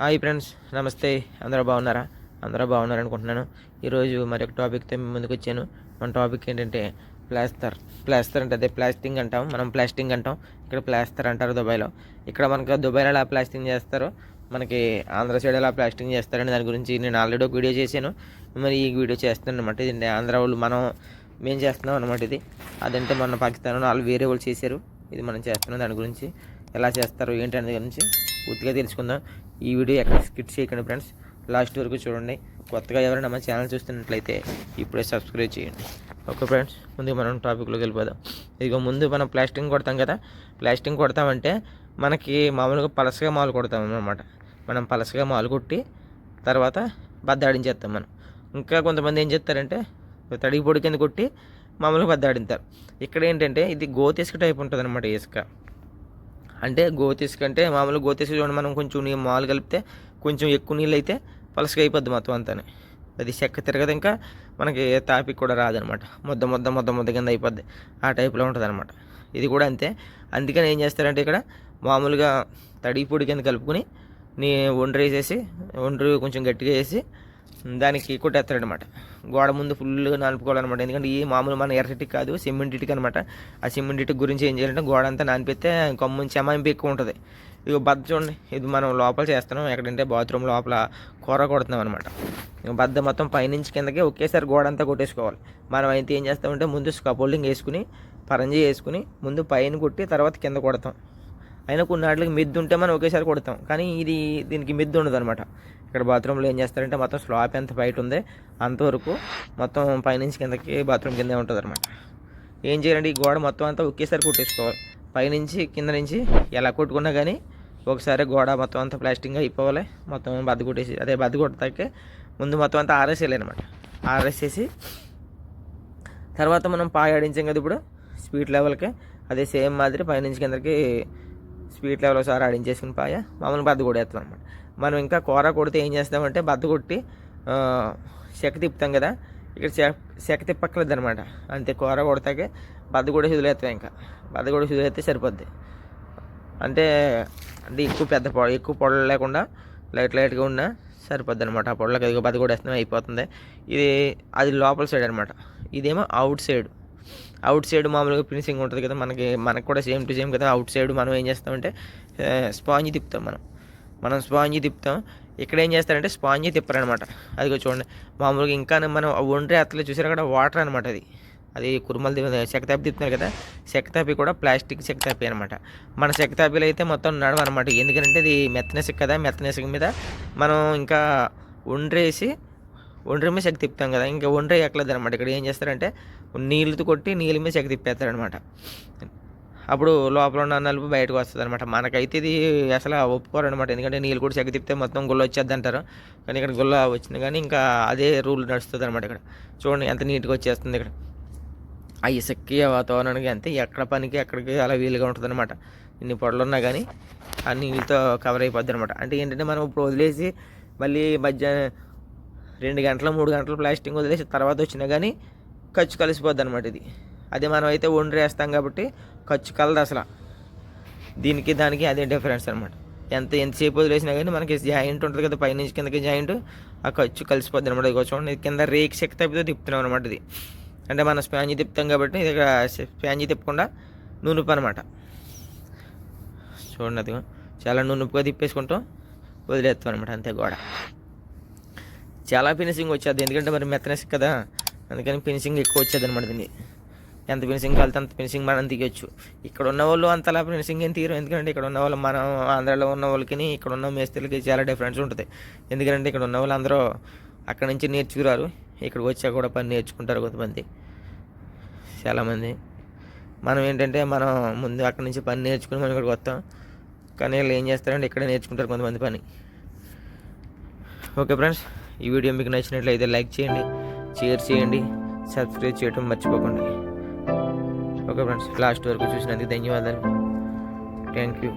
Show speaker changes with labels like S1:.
S1: Hi friends నమస్తే. అందరూ బాగున్నారా? అందరూ బాగున్నారు అనుకుంటున్నాను ఈరోజు మరొక టాపిక్తో ముందుకు వచ్చాను. మన టాపిక్ ఏంటంటే ప్లాస్టర్. ప్లాస్టర్ అంటే అదే ప్లాస్టింగ్ అంటాం. మనం ప్లాస్టింగ్ అంటాం. ఇక్కడ ప్లాస్టర్ అంటారు దుబాయ్లో. ఇక్కడ మనకు దుబాయ్లో ఎలా ప్లాస్టింగ్ చేస్తారో మనకి ఆంధ్ర సైడ్ ఎలా ప్లాస్టింగ్ చేస్తారని దాని గురించి నేను ఆల్రెడీ ఒక వీడియో చేశాను. మరి ఈ వీడియో చేస్తాను అనమాట ఇది ఆంధ్ర వాళ్ళు మనం మేము చేస్తున్నాం అనమాట ఇది. అదంటే మన పాకిస్తాన్ వాళ్ళు వేరే వాళ్ళు చేశారు. ఇది మనం చేస్తున్నాం దాని గురించి. ఎలా చేస్తారు ఏంటి అనే గురించి పూర్తిగా తెలుసుకుందాం. ఈ వీడియో ఎక్కడ స్కిట్ చేయకండి ఫ్రెండ్స్. లాస్ట్ వరకు చూడండి. కొత్తగా ఎవరైనా మన ఛానల్ చూస్తున్నట్లయితే ఇప్పుడే సబ్స్క్రైబ్ చేయండి. ఓకే ఫ్రెండ్స్ ముందు మనం టాపిక్లోకి వెళ్ళిపోదాం. ఇదిగో ముందు మనం ప్లాస్టింగ్ కొడతాం కదా. ప్లాస్టింగ్ కొడతామంటే మనకి మామూలుగా పలసగా మాలు కొడతాం అనమాట మనం పలసగా మాలు కొట్టి తర్వాత బద్దాడించేస్తాం మనం. ఇంకా కొంతమంది ఏం చేస్తారంటే తడిగి పొడి కింద కొట్టి మామూలుగా బద్దాడింతారు. ఇక్కడ ఏంటంటే ఇది గోతి ఇసుక టైప్ ఉంటుంది అనమాట ఇసుక. అంటే గోతీస్ కంటే మామూలుగా గోతి చూడండి మనం కొంచెం నీ మాలు కలిపితే కొంచెం ఎక్కువ నీళ్ళు అయితే పలసగా అయిపోద్ది మొత్తం అంతానే. అది చెక్క తిరగదు ఇంకా మనకి తాపిక్ కూడా రాదనమాట. ముద్ద ముద్ద ముద్ద ముద్ద కింద అయిపోద్ది. ఆ టైప్లో ఉంటుంది అనమాట ఇది కూడా అంతే. అందుకని ఏం చేస్తారంటే ఇక్కడ మామూలుగా తడి పొడి కింద కలుపుకొని నీ ఒండ్రు వేసేసి ఒండ్రు కొంచెం గట్టిగా వేసి దానికి కొట్టేస్తాడనమాట. గోడ ముందు ఫుల్గా నలుపుకోవాలన్నమాట. ఎందుకంటే ఈ మామూలు మన ఎర్రటికి కాదు సిమెంట్ ఇటుక అనమాట ఆ సిమెంట్ ఇటుక గురించి ఏం చేయాలంటే గోడ అంతా నానిపిస్తే కొమ్మ చెమాయింపు ఎక్కువ ఉంటుంది. ఇక బద్ద చూడండి. ఇది మనం లోపల చేస్తున్నాం. ఎక్కడంటే బాత్రూమ్ లోపల కూర కొడుతున్నాం అనమాట బద్ద మొత్తం పైనుంచి కిందకి ఒకేసారి గోడ అంతా కొట్టేసుకోవాలి. మనం అయితే ఏం చేస్తామంటే ముందు స్కపోల్డింగ్ వేసుకుని పరంజీ వేసుకుని ముందు పైన కొట్టి తర్వాత కింద కొడతాం. అయినా కొన్ని వాటికి మిద్దు ఉంటే మనం ఒకేసారి కొడతాం. కానీ ఇది దీనికి మిద్దు ఉండదు అనమాట ఇక్కడ బాత్రూంలో ఏం చేస్తారంటే మొత్తం స్లాప్ ఎంత బయట ఉంది అంతవరకు మొత్తం పైనుంచి కిందకి బాత్రూమ్ కిందే ఉంటుంది అనమాట ఏం చేయాలంటే ఈ గోడ మొత్తం అంతా ఒకేసారి కొట్టేసుకోవాలి. పైనుంచి కింద నుంచి ఎలా కొట్టుకున్నా కానీ ఒకసారి గోడ మొత్తం అంతా ప్లాస్టింగ్ అయిపోవాలి. మొత్తం బద్ద కొట్టేసి అదే బద్ద కొట్టడానికి ముందు మొత్తం అంతా ఆరేసేయాలి అనమాట ఆరేసేసి తర్వాత మనం పాయ ఆడించాం కదా ఇప్పుడు స్పీడ్ లెవెల్కి అదే సేమ్ మాదిరి పైనుంచి కిందకి స్పీడ్ లెవెల్ ఒకసారి ఆడించేసుకుని పాయ. మామూలు బద్ద కొడేస్తాం అనమాట మనం ఇంకా కూర కొడితే ఏం చేస్తామంటే బద్ద కొట్టి చెక్క తిప్పుతాం కదా. ఇక్కడ చెక్క తిప్పక్కలేదు అనమాట అంతే కూర కొడతాకే బద్ద కూడా వదిలేస్తాం ఇంకా. బద్ద కూడా వదిలేస్తే సరిపోద్ది. అంటే అంటే ఎక్కువ పెద్ద పొడ ఎక్కువ పొడలు లేకుండా లైట్ లైట్గా ఉన్నా సరిపోద్ది అనమాట ఆ పొడలకు అది బద్ద కూడా వేస్తాం అయిపోతుంది. ఇది అది లోపల సైడ్ అనమాట ఇదేమో అవుట్ సైడ్ అవుట్ సైడ్ మామూలుగా ఫినిషింగ్ ఉంటుంది కదా మనకి మనకు కూడా సేమ్ టు సేమ్ కదా అవుట్ సైడ్ మనం ఏం చేస్తామంటే స్పాంజ్ తిప్పుతాం మనం. మనం స్పాంజ్ తిప్పుతాం. ఇక్కడ ఏం చేస్తారంటే స్పాంజ్ తిప్పరనమాట అది చూడండి మామూలుగా ఇంకా మనం ఒండ్రి అత్తలు చూసారు అక్కడ వాటర్ అనమాట అది. అది కురుమలు చెక్కతాపి తిప్పుతున్నారు కదా శక్తాపి కూడా ప్లాస్టిక్ శక్తాపి అనమాట మన చెక్కతాపిలో అయితే మొత్తం నడవ అనమాట ఎందుకంటే ఇది మెత్తనసిక్ కదా మెత్తనసిక్ మీద మనం ఇంకా వండ్రేసి ఒండ్రి మీద చెక్క తిప్పుతాం కదా ఇంకా ఒండ్రే ఎక్కలేదు అనమాట ఇక్కడ ఏం చేస్తారంటే నీళ్ళతో కొట్టి నీళ్ళ మీద చెక్క తిప్పేస్తారనమాట అప్పుడు లోపల ఉన్న నలుపు బయటకు వస్తుంది అనమాట మనకైతే ఇది అసలు ఒప్పుకోరు అనమాట ఎందుకంటే నీళ్ళు కూడా చెక్క తిప్పితే మొత్తం గుల్ల వచ్చేది అంటారు కానీ ఇక్కడ గుల్ల వచ్చింది కానీ ఇంకా అదే రూల్ నడుస్తుంది అనమాట ఇక్కడ. చూడండి ఎంత నీట్గా వచ్చేస్తుంది ఇక్కడ. ఆ ఇసుక్కి వాతావరణానికి అంతే. ఎక్కడ పనికి ఎక్కడికి అలా వీలుగా ఉంటుంది అనమాట ఇన్ని పొడలు ఉన్నా కానీ ఆ నీళ్ళతో కవర్ అయిపోద్ది అనమాట అంటే ఏంటంటే మనం ఇప్పుడు వదిలేసి మళ్ళీ మధ్యాహ్నం రెండు గంటలు మూడు గంటలు ప్లాస్టింగ్ వదిలేసి తర్వాత వచ్చినా కానీ ఖర్చు కలిసిపోద్ది అనమాట ఇది. అదే మనం అయితే ఒండ్రి వేస్తాం కాబట్టి ఖర్చు కలదు అసలు. దీనికి దానికి అదే డిఫరెన్స్ అనమాట ఎంత ఎంతసేపు వదిలేసినా కానీ మనకి జాయింట్ ఉంటుంది కదా పైనుంచి కిందకి జాయింట్ ఆ ఖర్చు కలిసిపోద్ది అనమాట ఇదిగో చూడండి కింద రేక్ శక్తి తప్పితే తిప్పుతున్నాం అనమాట ఇది. అంటే మనం స్పాంజీ తిప్పుతాం కాబట్టి ఇది స్పాంజీ తిప్పకుండా నునుపు అనమాట చూడండి అదిగో చాలా నునుపుగా తిప్పేసుకుంటాం వదిలేస్తాం అనమాట అంతే గోడ. చాలా ఫినిషింగ్ వచ్చేది. ఎందుకంటే మరి మెత్తనెస్ కదా? అందుకని ఫినిషింగ్ ఎక్కువ వచ్చేది అనమాట దీన్ని ఎంత ఫినిషింగ్ కలితే అంత ఫినిషింగ్ మనం తీయొచ్చు. ఇక్కడ ఉన్న వాళ్ళు అంతలా ఫినిషింగ్ ఏం తీయరు. ఎందుకంటే ఇక్కడ ఉన్న వాళ్ళు మనం ఆంధ్రాలో ఉన్న వాళ్ళకి ఇక్కడ ఉన్న మేస్త్రీలకి చాలా డిఫరెన్స్ ఉంటుంది. ఎందుకంటే ఇక్కడ ఉన్న వాళ్ళు అందరూ అక్కడ నుంచి నేర్చుకురారు. ఇక్కడికి వచ్చా కూడా పని నేర్చుకుంటారు కొంతమంది. చాలామంది మనం ఏంటంటే మనం ముందు అక్కడ నుంచి పని నేర్చుకుని మనం ఇక్కడికి వస్తాం. కానీ వీళ్ళు ఏం చేస్తారంటే ఇక్కడే నేర్చుకుంటారు కొంతమంది పని. Okay friends. ఈ వీడియో మీకు నచ్చినట్లయితే లైక్ చేయండి షేర్ చేయండి సబ్స్క్రైబ్ చేయడం మర్చిపోకండి. ఓకే ఫ్రెండ్స్ లాస్ట్ వరకు చూసినందుకు ధన్యవాదాలు. Thank you.